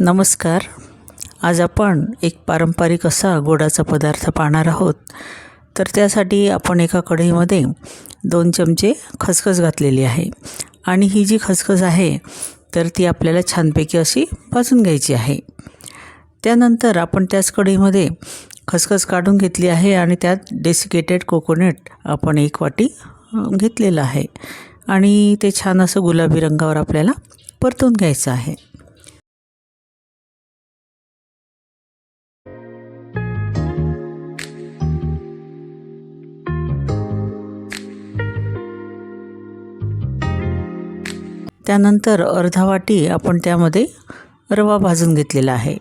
नमस्कार. आज आपण एक पारंपरिक असा गोडाचा पदार्थ पाहणार आहोत. तर त्यासाठी आपण एका कढईमध्ये दोन चमचे खसखस घातलेली आहे. आणि ही जी खसखस आहे तर ती आपल्याला छानपैकी अशी भाजून घ्यायची आहे. त्यानंतर आपण त्याच कढईमध्ये खसखस काढून घेतली आहे आणि त्यात डेसिकेटेड कोकोनट आपण एक वाटी घेतलेलं आहे. आणि ते छान असं गुलाबी रंगावर आपल्याला परतून घ्यायचं आहे. त्यानंतर अर्धा वाटी आपण त्यामध्ये रवा भाजून घेतलेला आहे.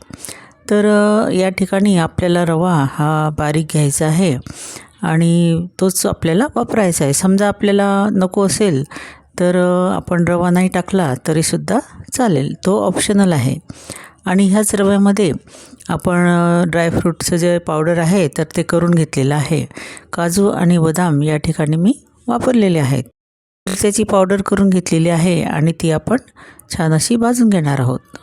तर या ठिकाणी आपल्याला रवा हा बारीक घ्यायचा आहे आणि तोच आपल्याला वापरायचा आहे. समजा आपल्याला नको असेल तर आपण रवा नाही टाकला तरीसुद्धा चालेल. तो ऑप्शनल आहे. आणि ह्याच रव्यामध्ये आपण ड्रायफ्रूटचं जे पावडर आहे तर ते करून घेतलेलं आहे. काजू आणि बदाम या ठिकाणी मी वापरलेले आहेत. मिरच्याची पावडर करून घेतलेली आहे आणि ती आपण छान अशी भाजून घेणार आहोत.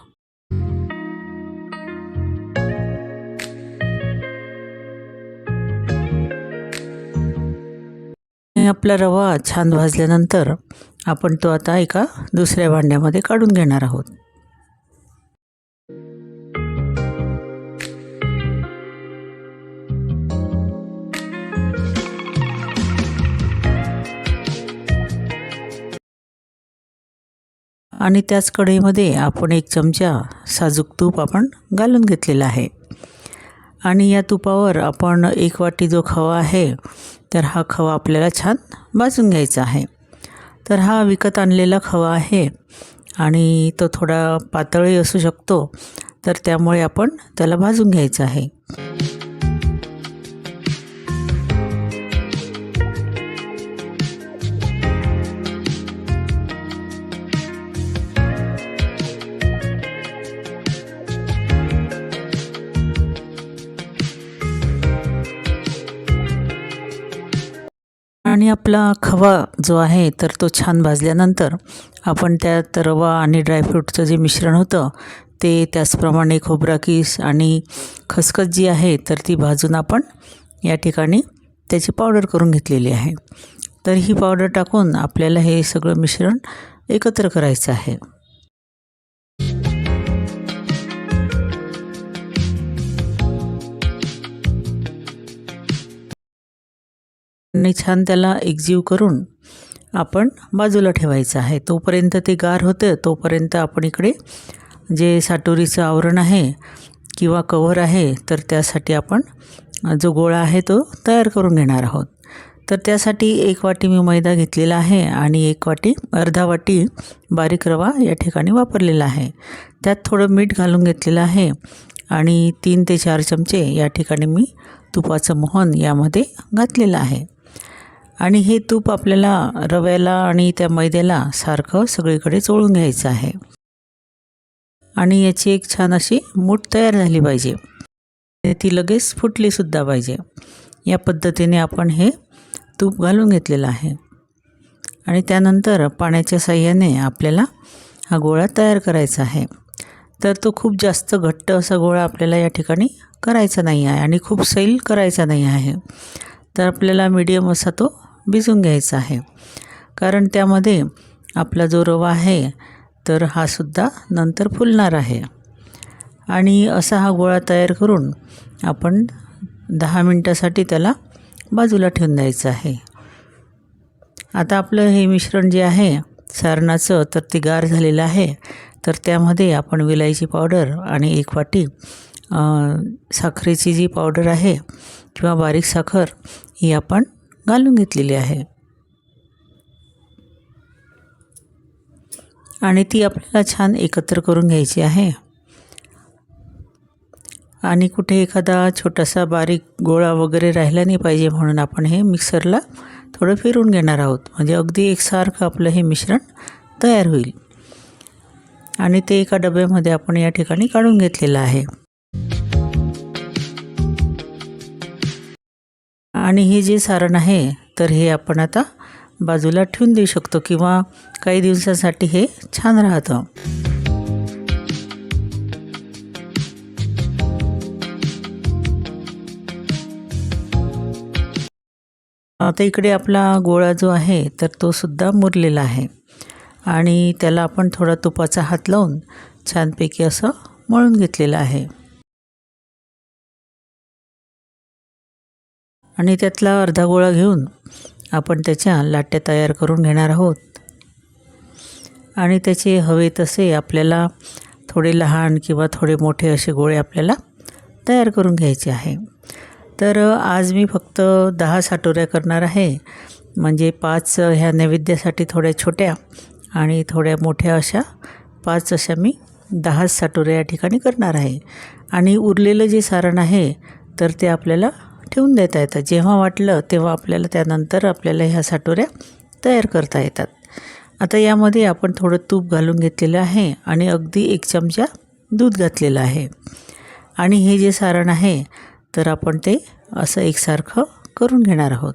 आणि आपला रवा छान भाजल्यानंतर आपण तो आता एका दुसऱ्या भांड्यामध्ये काढून घेणार आहोत. आणि त्याच कढईमध्ये आपण एक चमचा साजूक तूप आपण घालून घेतलेला आहे. आणि या तुपावर आपण एक वाटी जो खवा आहे तर हा खवा आपल्याला छान भाजून घ्यायचा आहे. तर हा विकत आणलेला खवा आहे आणि तो थोडा पातळही असू शकतो तर त्यामुळे आपण त्याला भाजून घ्यायचं आहे. आणि आपला खवा जो आहे तर तो छान भाजल्यानंतर आपण त्यात रवा आणि ड्रायफ्रूटचं जे मिश्रण होतं ते त्याचप्रमाणे खोबरा किस आणि खसखस जी आहे तर ती भाजून आपण या ठिकाणी त्याची पावडर करून घेतलेली आहे. तर ही पावडर टाकून आपल्याला हे सगळं मिश्रण एकत्र करायचं आहे. आणि छान त्याला एकजीव करून आपण बाजूला ठेवायचं आहे. तोपर्यंत ते गार होतं तोपर्यंत आपण इकडे जे साटोरीचं आवरण आहे किंवा कव्हर आहे तर त्यासाठी आपण जो गोळा आहे तो तयार करून घेणार आहोत. तर त्यासाठी एक वाटी मी मैदा घेतलेला आहे आणि एक वाटी अर्धा वाटी बारीक रवा या ठिकाणी वापरलेला आहे. त्यात थोडं मीठ घालून घेतलेलं आहे आणि तीन ते चार चमचे या ठिकाणी मी तुपाचं मोहन यामध्ये घातलेलं आहे. आणि हे तूप आपल्याला रव्याला आणि त्या मैद्याला सारखं सगळीकडे चोळून घ्यायचं आहे. आणि याची एक छान अशी मूठ तयार झाली पाहिजे. ती लगेच फुटलीसुद्धा पाहिजे. या पद्धतीने आपण हे तूप घालून घेतलेलं आहे. आणि त्यानंतर पाण्याच्या साह्याने आपल्याला हा गोळा तयार करायचा आहे. तर तो खूप जास्त घट्ट असा गोळा आपल्याला या ठिकाणी करायचा नाही आहे आणि खूप सैल करायचा नाही आहे. तर आपल्याला मीडियम असा तो भिजून घ्यायचा आहे. कारण त्यामध्ये आपला जो रवा आहे तर हा सुद्धा नंतर फुलणार आहे. आणि असा हा गोळा तयार करून आपण दहा मिनटासाठी त्याला बाजूला ठेवून द्यायचं आहे. आता आपलं हे मिश्रण जे आहे सारणाचं तर ते गार झालेलं आहे. तर त्यामध्ये आपण विलायची पावडर आणि एक वाटी साखरेची जी पावडर आहे किंवा बारीक साखर ही आपण घालून घेतलेली आहे. आणि ती आपल्याला छान एकत्र करून घ्यायची आहे. आणि कुठे एखादा छोटासा बारीक गोळा वगैरे राहिला नाही पाहिजे म्हणून आपण हे मिक्सरला थोडं फिरून घेणार आहोत. म्हणजे अगदी एकसारखं आपलं हे मिश्रण तयार होईल. आणि ते एका डब्यामध्ये आपण या ठिकाणी काढून घेतलेलं आहे. आणि हे जे सारण आहे तर हे आपण आता बाजूला ठेवून देऊ शकतो किंवा काही दिवसांसाठी हे छान राहतं. आता इकडे आपला गोळा जो आहे तर तो सुद्धा मुरलेला आहे. आणि त्याला आपण थोडा तुपाचा हात लावून छानपैकी असं मळून घेतलेलं आहे. आणि त्यातला अर्धा गोळा घेऊन आपण त्याच्या लाट्या तयार करून घेणार आहोत. आणि त्याचे हवे तसे आपल्याला थोडे लहान किंवा थोडे मोठे असे गोळे आपल्याला तयार करून घ्यायचे आहे. तर आज मी फक्त दहा साठोऱ्या करणार आहे. म्हणजे पाच ह्या नैवेद्यासाठी थोड्या छोट्या आणि थोड्या मोठ्या अशा पाच अशा मी दहा साठोऱ्या या ठिकाणी करणार आहे. आणि उरलेलं जे सारण आहे तर ते आपल्याला ठेवून देता येतं जेव्हा वाटलं तेव्हा आपल्याला त्यानंतर आपल्याला ह्या साटोऱ्या तयार करता येतात. आता यामध्ये आपण थोडं तूप घालून घेतलेलं आहे आणि अगदी एक चमचा दूध घातलेलं आहे. आणि हे जे सारण आहे तर आपण ते असं एकसारखं करून घेणार आहोत.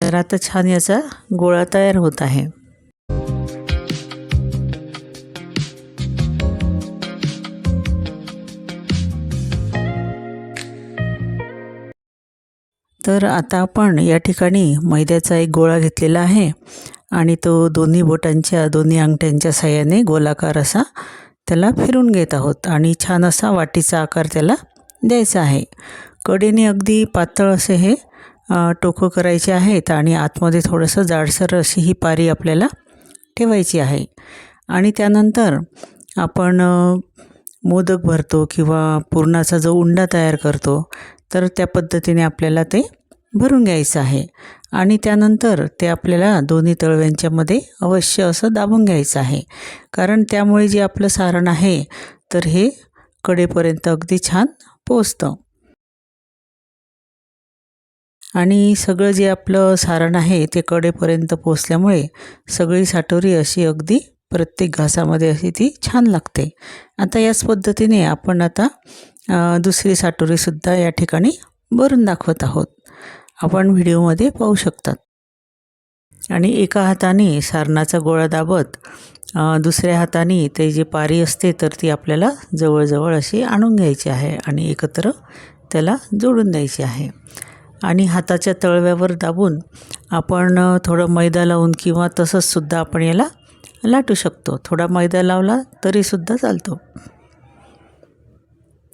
तर आता छान याचा गोळा तयार होत आहे. तर आता आपण या ठिकाणी मैद्याचा एक गोळा घेतलेला आहे आणि तो दोन्ही बोटांच्या दोन्ही अंगठ्यांच्या साह्याने गोलाकार असा त्याला फिरून घेत आहोत आणि छान असा वाटीचा आकार त्याला द्यायचा आहे. कडेने अगदी पातळ असे हे टोकं करायचे आहेत आणि आतमध्ये थोडंसं जाडसर अशी ही पारी आपल्याला ठेवायची आहे. आणि त्यानंतर आपण मोदक भरतो किंवा पुरणाचा जो उंडा तयार करतो तर त्या पद्धतीने आपल्याला ते भरून घ्यायचं आहे. आणि त्यानंतर ते आपल्याला दोन्ही तळव्यांच्यामध्ये अवश्य असं दाबून घ्यायचं आहे. कारण त्यामुळे जे आपलं सारण आहे तर हे कडेपर्यंत अगदी छान पोचतं आणि सगळं जे आपलं सारण आहे ते कडेपर्यंत पोचल्यामुळे सगळी साठोरी अशी अगदी प्रत्येक घासामध्ये अशी ती छान लागते. आता याच पद्धतीने आपण आता दुसरी साठोरीसुद्धा या ठिकाणी भरून दाखवत आहोत. आपण व्हिडिओमध्ये पाहू शकतात. आणि एका हाताने सारणाचा गोळा दाबत दुसऱ्या हाताने ते जी पारी असते तर ती आपल्याला जवळजवळ अशी आणून घ्यायची आहे आणि एकत्र त्याला जोडून द्यायची आहे. आणि हाताच्या तळव्यावर दाबून आपण थोडं मैदा लावून किंवा तसंचसुद्धा आपण याला लाटू शकतो. थोडा मैदा लावला तरीसुद्धा चालतो.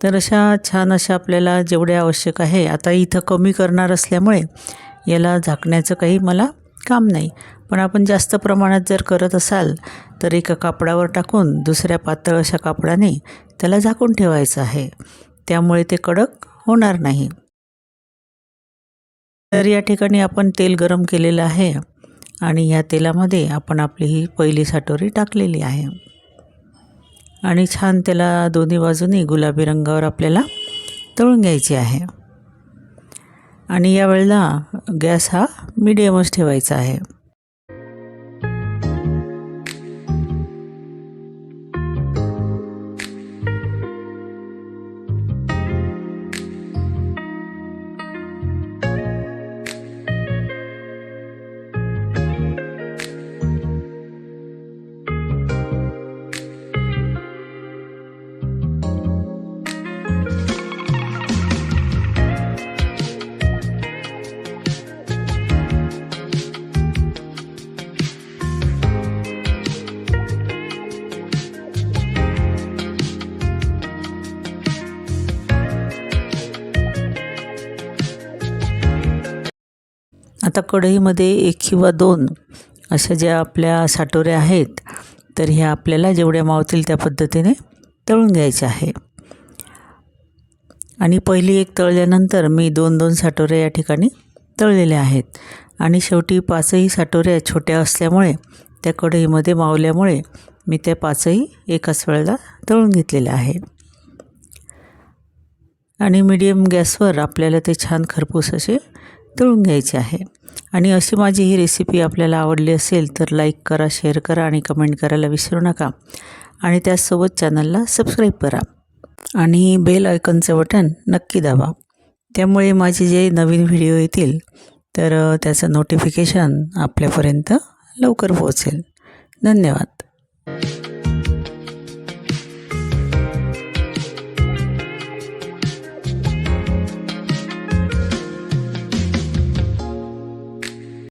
तर अशा छान अशा आपल्याला जेवढे आवश्यक आहे आता इथं कमी करणार असल्यामुळे याला झाकण्याचं काही मला काम नाही. पण आपण जास्त प्रमाणात जर करत असाल तर एका कापडावर टाकून दुसऱ्या पातळ अशा कापडाने त्याला झाकून ठेवायचं आहे. त्यामुळे ते कडक होणार नाही. तर या ठिकाणी आपण तेल गरम केलेलं आहे आणि ह्या तेलामध्ये आपण आपली ही पहिली साटोरी टाकलेली आहे. आणि छान त्याला दोन्ही बाजूनी गुलाबी रंगावर आपल्याला तळून घ्यायची आहे. आणि यावेळेला गॅस हा मिडियमच ठेवायचा आहे. आता कढईमध्ये एक किंवा दोन अशा ज्या आपल्या साटोऱ्या आहेत तर ह्या आपल्याला जेवढ्या मावतील त्या पद्धतीने तळून घ्यायच्या आहे. आणि पहिली एक तळल्यानंतर मी दोन दोन साटोऱ्या या ठिकाणी तळलेल्या आहेत. आणि शेवटी पाचही साटोऱ्या छोट्या असल्यामुळे त्या कढईमध्ये मावल्यामुळे मी त्या पाचही एकाच वेळेला तळून घेतलेल्या आहे. आणि मीडियम गॅसवर आपल्याला ते छान खरपूस असे तळून घ्यायचे आहे. आणि अशी माझी ही रेसिपी आपल्याला आवडली असेल तर लाईक करा शेअर करा आणि कमेंट करायला विसरू नका. आणि त्याचसोबत चॅनलला सबस्क्राईब करा. आणि बेल आयकनचं बटन नक्की दाबा. त्यामुळे माझे जे नवीन व्हिडिओ येतील तर त्याचं नोटिफिकेशन आपल्यापर्यंत लवकर पोहोचेल. धन्यवाद.